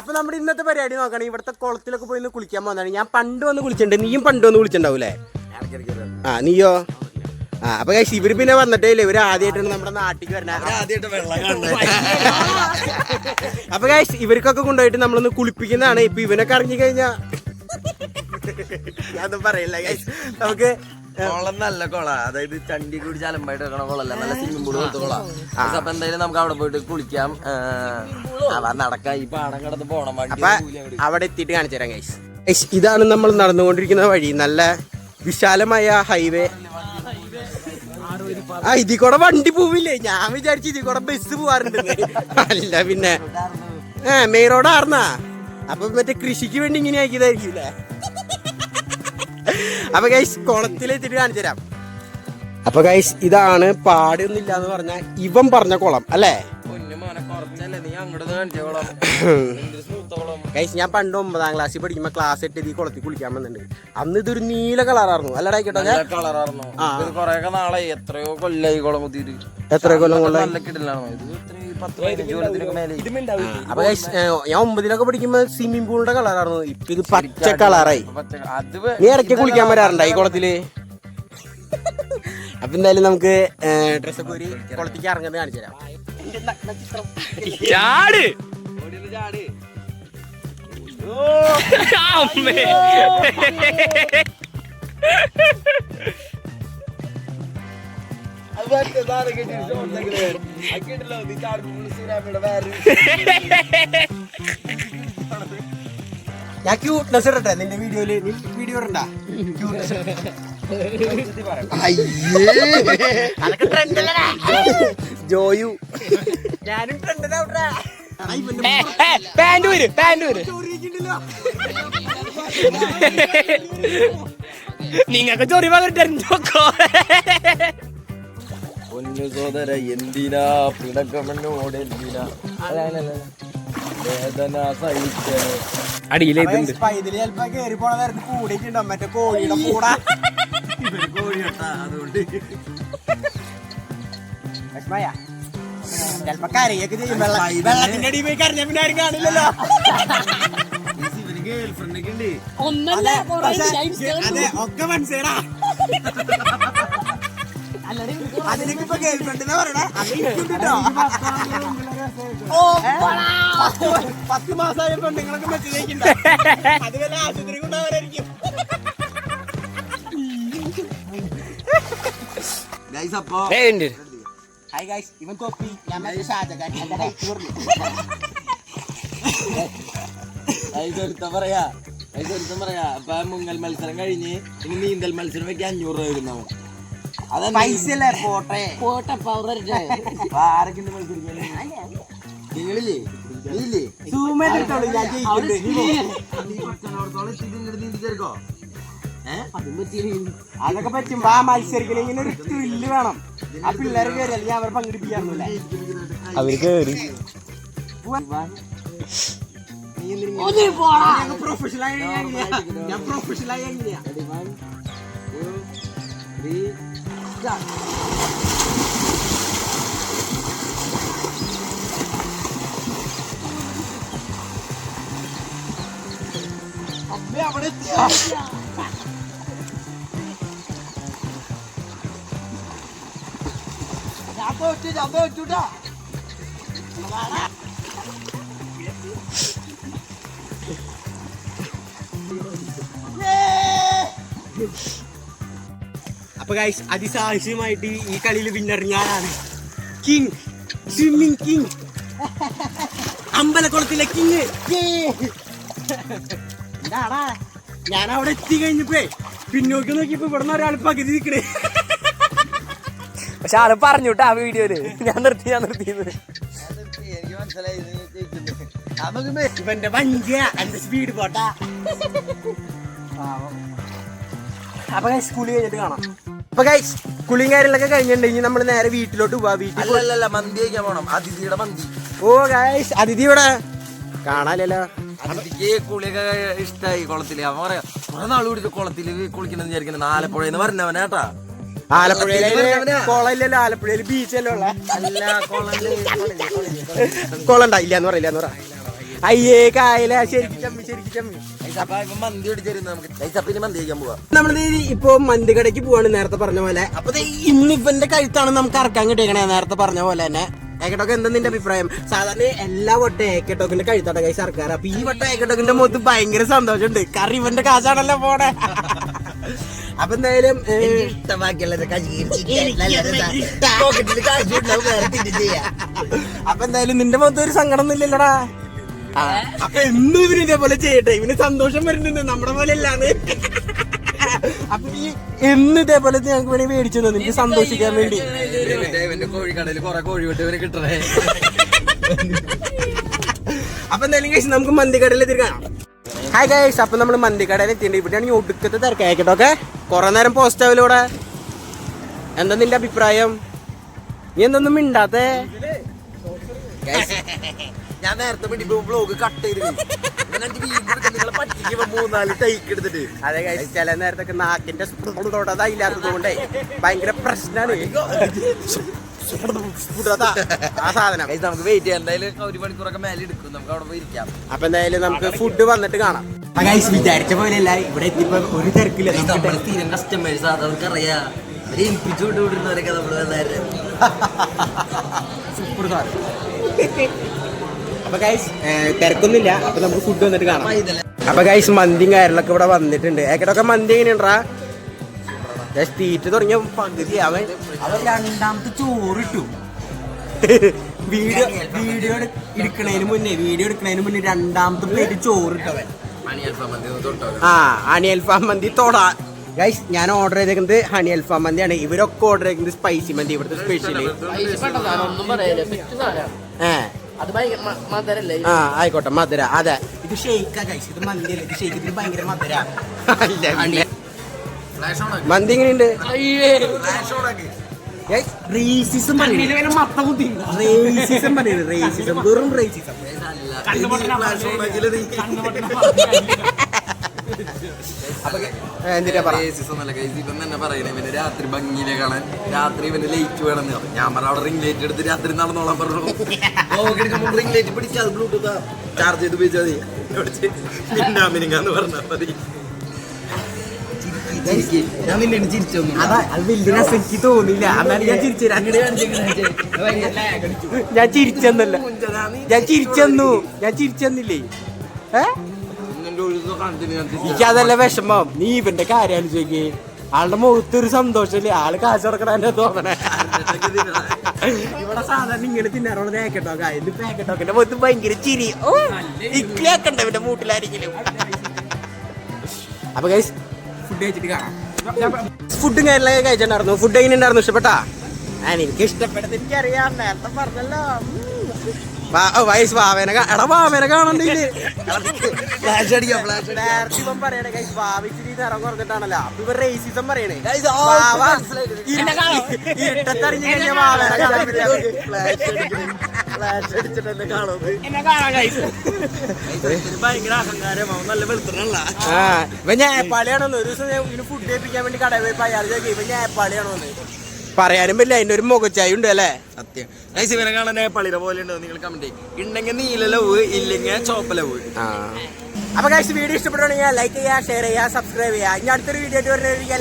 അപ്പൊ നമ്മുടെ ഇന്നത്തെ പരിപാടി നോക്കണേ. ഇവിടുത്തെ കുളത്തിലൊക്കെ പോയി ഒന്ന് കുളിക്കാൻ പോകുന്നതാണ് ഞാൻ പണ്ട് വന്ന് കുളിച്ചിട്ടുണ്ട്. നീയും പണ്ട് വന്ന് കുളിച്ചിട്ടുണ്ടാവൂലേ ആ നീയോ? ആ അപ്പൊ കഴിച്ച് ഇവർ പിന്നെ വന്നിട്ടേ ഇല്ല ഇവർ ആദ്യമായിട്ടാണ് നമ്മുടെ നാട്ടിൽ വരുന്നത് അപ്പൊ കഴിച്ച് ഇവർക്കൊക്കെ കൊണ്ടുപോയിട്ട് നമ്മളൊന്ന് കുളിപ്പിക്കുന്നതാണ്. ഇപ്പൊ ഇവനൊക്കെ ഇറങ്ങി കഴിഞ്ഞാ ഞാനൊന്നും പറയില്ല നമുക്ക് കുളം നല്ല കുള. അതായത് ചണ്ടി കൂടി ചലമ്പായിട്ട് വെക്കണ കുളല്ല. നല്ല സ്വിമ്മിംഗ് പൂൾ കൊടുത്ത കുള. അപ്പൊ എന്തായാലും നമുക്ക് അവിടെ പോയിട്ട് കുളിക്കാം. നടക്കാം. ഈ പാടം കടന്ന് പോണം. വണ്ടി അവിടെ എത്തിയിട്ട് കാണിച്ചു തരാം ഗൈസ് ഗൈസ് ഇതാണ് നമ്മൾ നടന്നുകൊണ്ടിരിക്കുന്ന വഴി. നല്ല വിശാലമായ ഹൈവേ ആ ഇതിൽ കൂടെ വണ്ടി പോവില്ലേ? ഞാൻ വിചാരിച്ചു ഇതിൽ കൂടെ ബസ് പോവാറുണ്ട് അല്ല പിന്നെ. ഏ മെയിൻ റോഡ് ആർന്നാ? അപ്പൊ മറ്റേ കൃഷിക്ക് വേണ്ടി ഇങ്ങനെ ആക്കിയതായിരിക്കും അപ്പൊ ഗൈസ് കുളത്തിലെത്തിട്ട് കാണിച്ചു തരാം. അപ്പൊ ഗൈസ് ഇതാണ് പാടൊന്നുമില്ല എന്ന് പറഞ്ഞ ഇവൻ പറഞ്ഞ കുളം അല്ലേ? ഗൈസ് ഞാൻ പണ്ട് ഒമ്പതാം ക്ലാസ്സിൽ പഠിക്കുമ്പോ ക്ലാസ് ഇട്ട് ഈ കുളത്തിൽ കുളിക്കാൻ വന്നിട്ടുണ്ട്. അന്ന് ഇതൊരു നീല കളറായിരുന്നു. അല്ലടാ കേട്ടോ നല്ല കളറായിരുന്നു. കൊറേയൊക്കെ നാളെ എത്രയോ കൊല്ലായി കുളം കുത്തിയിട്ട്. എത്ര കൊല്ലം കൊള്ളായി അപ്പൊ ഞാൻ ഒമ്പതിലൊക്കെ പഠിക്കുമ്പോ സ്വിമ്മിംഗ് പൂളിന്റെ കളറായിരുന്നു ഇപ്പൊ ഇത് പച്ച കളറായി നീ ഇടയ്ക്ക് കുളിക്കാൻ വരാറുണ്ടോ ഈ കുളത്തിൽ? അപ്പൊ എന്തായാലും നമുക്ക് ഡ്രസ്സൊക്കെ ഒരു കുളത്തേക്ക് ഇറങ്ങുന്നത് കാണിച്ചു തരാം. ചാട്! ഞാൻ ക്യൂട്ട്നെസ് ഇടട്ടെ നിന്റെ വീഡിയോയിൽ നീ വീഡിയോ ഇടണ്ടാ. ക്യൂട്ട്നെസ് ജോയു. ഞാനും പാന്റ് വര് പാന്റ് വര് നിങ്ങൾക്ക് ചൊറി പകർത്തോ പൊന്നു സോദര എന്തിനാ പിടക്കമെന്നോട് എന്തിനാ അതാണല്ലോ. വേദന സഹിക്കണേ അടിയിലെ ഇതിൽ ചിലപ്പോ കേറി പോണ നേരത്ത് കൂടിയിട്ടുണ്ടോ. മറ്റേ കോഴിയുടെ കൂടെ. അതുകൊണ്ട്. വിഷമായ ചിലപ്പോ കരയൊക്കെ ചെയ്യും. വെള്ളം വെള്ളത്തിന്റെ അടിയിൽ പോയി കരഞ്ഞ പിന്നെ ആരും കാണില്ലല്ലോ. ഗേൾഫ്രണ്ടൊക്കെ ഉണ്ട്. അതെ, പക്ഷേ, അതെ ഒക്കെ മനസ്സിലാ അതിനൊക്കെ ഇപ്പൊ ഗേൾഫ്രണ്ട് പറയണേ. അത് ഓ പത്ത് പത്ത് മാസമായ പെണ്ണുങ്ങളൊക്കെ മെസ്സേജ് അത് വല്ല ആശുപത്രി കൊണ്ടുപോകാനായിരിക്കും ഗൈസ് അപ്പൊ ഹായ് ഗൈസ് ഇവൻ കോപ്പി ഞാൻ ഷാജകാൻ പറയാ. പറയാ. അപ്പൊ മുങ്ങൽ മത്സരം കഴിഞ്ഞ് ഇനി നീന്തൽ മത്സരം വെക്കാൻ അഞ്ഞൂറ് രൂപ വരുന്നവൻ പൈസ അല്ലേ പോട്ടെ? ആരൊക്കെ നിങ്ങളില്ലേ നീയില്ലേ ഞാൻ ഏഹ് അതൊക്കെ പറ്റും. ആ മത്സരിക്കണമെങ്കിൽ ഒരു ത്രില്ല് വേണം. ആ പിള്ളേരെ കയറി അല്ലെങ്കിൽ അവരെ പങ്കെടുപ്പിക്കാറില്ല അവർ ആയി ഞാൻ എങ്ങനെയാ? Rồi. Mẹ mà đến tiền. Dạp ơi, chứ dạp ơi, chú đó. Mà đó. Yeah. അപ്പൊ ഗൈസ് അതിസാഹസ്യമായിട്ട് ഈ കളിയിൽ വിന്നർ ഞാനാണ് കിങ് സ്വിമ്മിങ് കിങ് അമ്പലക്കുളത്തിലെ കിങ് എന്താടാ? ഞാൻ അവിടെ എത്തി കഴിഞ്ഞപ്പോ പിന്നോക്കി നോക്കിയപ്പോ ഇവിടെ നിന്ന് ഒരാൾ പകുതി നിൽക്കണേ പക്ഷെ ആൾ പറഞ്ഞുട്ടാ ആ വീഡിയോയിൽ. ഞാൻ നിർത്തി ഞാൻ നിർത്തിയത് എനിക്ക് മനസ്സിലായി നീ ജയിക്കുന്നു ഇവന്റെ വഞ്ചിയ എന്റെ സ്പീഡ് പോട്ടാ. അപ്പൊ സ്കൂളിൽ കുളി കഴിഞ്ഞിട്ട് കാണാം. അപ്പൊ ഗൈസ് കുളിയും കാര്യങ്ങളൊക്കെ കഴിഞ്ഞിട്ടുണ്ടെങ്കിൽ നമ്മൾ നേരെ വീട്ടിലോട്ട് പോവാ. വീട്ടിൽ അല്ലല്ല മന്തി കഴിക്കാൻ പോണം. അതിഥിയുടെ മന്തി. ഓ ഗൈസ് അതിഥി ഇവിടെ. കാണാലല്ലോ അതിഥിക്ക് കുളിയൊക്കെ ഇഷ്ടായി കുളത്തിൽ. അവൻ പറയാ കുറെ നാൾ കൂടി കുളത്തിൽ കുളിക്കണം വിചാരിക്കുന്നത് ആലപ്പുഴന്ന് പറഞ്ഞവനേട്ടാ ആലപ്പുഴയിലെ കുളമില്ലല്ലോ. ആലപ്പുഴയിൽ ബീച്ചല്ലോ ഉള്ള? കുളം ഉണ്ടായില്ല എന്ന് പറയില്ല എന്ന് പറ. അയ്യേ കായല. ശരിക്കും ചമ്മി ശരിക്കും ചമ്മി. നമ്മളിത് ഇപ്പൊ മന്തി കടയ്ക്ക് പോവാണ് നേരത്തെ പറഞ്ഞ പോലെ. അപ്പൊ ഇന്ന് ഇവന്റെ കഴുത്താണ് നമുക്ക് ഇറക്കാൻ കിട്ടിയേക്കണേ നേരത്തെ പറഞ്ഞ പോലെ തന്നെ. ഏക്കട്ടോക്ക് എന്താ നിന്റെ അഭിപ്രായം? സാധാരണ എല്ലാ വട്ടം ഏക്കട്ടോക്കിന്റെ കഴുത്താണ് കൈ സർക്കാർ അപ്പൊ ഈ വട്ടം ഏക്കട്ടോക്കിന്റെ മുഖത്ത് ഭയങ്കര സന്തോഷമുണ്ട്. കാരണം ഇവന്റെ കാശാണല്ലോ പോണേ. അപ്പൊ എന്തായാലും അപ്പൊ എന്തായാലും നിന്റെ മുഖത്ത് ഒരു സങ്കടം ഒന്നും ഇല്ലല്ലോടാ അപ്പൊ എന്നും ഇവന് ഇതേപോലെ ചെയ്യട്ടെ. ഇവന് സന്തോഷം വരുന്നുണ്ട്. നമ്മുടെ പോലെ അല്ലാന്ന് അപ്പൊ ഈ എന്ന് ഇതേപോലെ ഞങ്ങൾക്ക് വേണ്ടി മേടിച്ചു തന്നു? നിനക്ക് സന്തോഷിക്കാൻ വേണ്ടി. കോഴിക്കടയിൽ കൊറേ കോഴി വിട്ട് കിട്ടണേ. അപ്പൊ എന്തായാലും കഴിച്ച് നമുക്ക് മന്തിക്കടയിൽ എത്തിരിക്കാം ഹായ് ഗൈസ് അപ്പൊ നമ്മൾ മന്തിക്കടയിൽ എത്തിയിട്ടുണ്ട്. ഇവിടെയാണ് ഒടുക്കത്തെ തിരക്കായിക്കട്ടെ ഓക്കെ കുറെ നേരം പോസ്റ്റ് ആവില്ല ഇവിടെ? എന്താ നിന്റെ അഭിപ്രായം? നീ എന്തൊന്നും മിണ്ടാത്തേ? ഞാൻ നേരത്തെ വേണ്ടി ബ്ലോഗ് കട്ട് ചെയ്ത് നിങ്ങളെ പറ്റിക്കുമ്പോ മൂന്നാൽ ടൈക്ക് എടുത്തിട്ട്. അതെ ചില നേരത്തൊക്കെ നാക്കിന്റെ സ്ഫുടത ഇല്ലാത്തത് കൊണ്ടേ ഭയങ്കര പ്രശ്നമാണ് ആ സാധനം. നമുക്ക് വെയിറ്റ് ചെയ്യാം. എന്തായാലും ഒരു മണിക്കൂറൊക്കെ മേലെ എടുക്കും. നമുക്ക് അവിടെ പോയി ഇരിക്കാം. അപ്പൊ എന്തായാലും നമുക്ക് ഫുഡ് വന്നിട്ട് കാണാം. വിചാരിച്ച പോലെയല്ല ഇവിടെ എത്തിയപ്പോ ഒരു തിരക്കില്ല. നമ്മുടെ സ്ഥിരം കസ്റ്റമേഴ്സ് അതവർക്ക് അറിയാം അവർ ഏൽപ്പിച്ചു വിട്ട് വിടുന്നവരൊക്കെ നമ്മൾ സൂപ്പർ സാധനം. അപ്പൊ ഗൈസ് തിരക്കൊന്നുമില്ല. അപ്പൊ നമുക്ക് ഫുഡ് വന്നിട്ട് കാണാം. അപ്പൊ ഗൈസ് മന്തിയും കാര്യങ്ങളൊക്കെ ഇവിടെ വന്നിട്ടുണ്ട്. ഏക്കടൊക്കെ മന്തി എങ്ങനെയുണ്ടാ? ജസ്റ്റ് തീറ്റ തുടങ്ങിയ പകുതി അവൻ അവൻ രണ്ടാമത്തെ ചോറിട്ടു വീഡിയോ വീഡിയോ എടുക്കണതിന് മുന്നേ വീഡിയോ എടുക്കണതിന് മുന്നേ രണ്ടാമത്തെ പ്ലേറ്റ് ചോറിട്ടവൻ ആ ഹണി അൽഫാം മന്തി തൊടാ. ഗൈസ് ഞാൻ ഓർഡർ ചെയ്തേക്കുന്നത് ഹണി അൽഫാം മന്തിയാണ്. ഇവരൊക്കെ ഓർഡർ ചെയ്തേക്കുന്നത് സ്പൈസി മന്തി. ഇവിടുത്തെ സ്പെഷ്യൽ ഒന്നും ആ ആയിക്കോട്ടെ മധുര. അതെ. ഇത് ഷെയ്ക്കാ ഗൈസ് ഇത് ഇത് ഷെയ്ക്ക് ഇതിന് ഭയങ്കര മധുര. അല്ല, മന്തി എങ്ങനെയുണ്ട്? റേസിസം റേസിസം റേസിസം വെറും റേസിസം ഫ്ലാഷ് ഇവന് രാത്രി ഭംഗിയിലെ കാണാൻ രാത്രി ഇവന് ലൈറ്റ് വേണം ഞാൻ പറഞ്ഞ അവിടെ റിംഗ് ലൈറ്റ് എടുത്ത് രാത്രി നടന്നോളാൻ പറഞ്ഞു. റിംഗ് ലൈറ്റ് പിടിച്ചാൽ ബ്ലൂടൂത്ത് ചാർജ് ചെയ്ത് ഉപയോഗിച്ചാൽ മതി. പിന്നെ പറഞ്ഞാൽ മതി. ഞാൻ നിന്നെ എനിക്ക് തോന്നില്ല എന്നാലും ഞാൻ ചിരിച്ചു ഞാൻ ചിരിച്ചെന്നല്ല. ഞാൻ ചിരിച്ചെന്നു ഞാൻ ചിരിച്ചെന്നില്ലേ? ഏ? എനിക്ക് അതല്ല വിഷമം. നീ ഇവന്റെ കാര്യം ആലോചിക്കേ. ആളുടെ മുഖത്ത് ഒരു സന്തോഷമില്ലേ? ആൾ കാശ് കൊടുക്കണ തോന്നണേ. ഇവിടെ സാധാരണ ഇങ്ങനെ തിന്നാറുള്ള നേക്കട്ടോ ഇത് തേക്കട്ടോക്കിന്റെ മുഖത്ത് ഭയങ്കര ചിരി. ഓ ഇക്കണ്ട ഇവന്റെ മൂട്ടിലായിരിക്കും അപ്പൊ കൈസ് ഫുഡ് കഴിച്ചിട്ട് കാണാം. ഫുഡും കാര്യങ്ങളൊക്കെ കഴിച്ചിട്ടുണ്ടായിരുന്നു. ഫുഡ് എങ്ങനെ ഉണ്ടായിരുന്നു? ഇഷ്ടപ്പെട്ടാ? ഞാൻ എനിക്ക് ഇഷ്ടപ്പെട്ടത് എനിക്കറിയാം. നേരത്തെ പറഞ്ഞല്ലോ. വയസ്സ് വാവേനെ എടാ വാവേനെ കാണണ്ടില്ലേ ഫ്ലാഷ് അടിക്കാം ഫ്ലാഷ് പറയണേ ഗൈസ് വാവ ഇച്ചിരി നിറം കുറഞ്ഞിട്ടാണല്ലോ. അപ്പൊ ഇവൻ റേസിസം പറയണേ. ഇരുട്ടത്തറിഞ്ഞ് കഴിഞ്ഞാൽ വാവേനെ കാണാൻ ഫ്ലാഷ് അടിക്കണം അടിച്ചിട്ട് എന്നെ കാണുന്നത് ഇവൻ ഒരു ദിവസം ഞാൻ ഇവന് ഫുഡ് ഏൽപ്പിക്കാൻ വേണ്ടി കടയിൽ പോയി അയാൾ ചോദിക്കും ഇവൻ ഞായപ്പാളിയാണോന്ന് പറയാനും പറ്റില്ല അതിന്റെ ഒരു മുഖച്ചായ ഉണ്ട് അല്ലേ? സത്യം. ഗൈസ് ഇവനെ കാണാൻ പളിര പോലെ ഉണ്ടോ നിങ്ങൾ കമന്റ് ചെയ്യും. ഉണ്ടെങ്കിൽ നീല ലവ് ഇല്ലെങ്കിൽ ചോപ്പ ലവ് ആ. അപ്പൊ ഗൈസ് വീഡിയോ ഇഷ്ടപ്പെടുകയാണെങ്കിൽ ലൈക്ക് ചെയ്യുക ഷെയർ ചെയ്യുക സബ്സ്ക്രൈബ് ചെയ്യുക. ഇനി അടുത്തൊരു വീഡിയോ ആയിട്ട് വരുന്നതായിരിക്കും.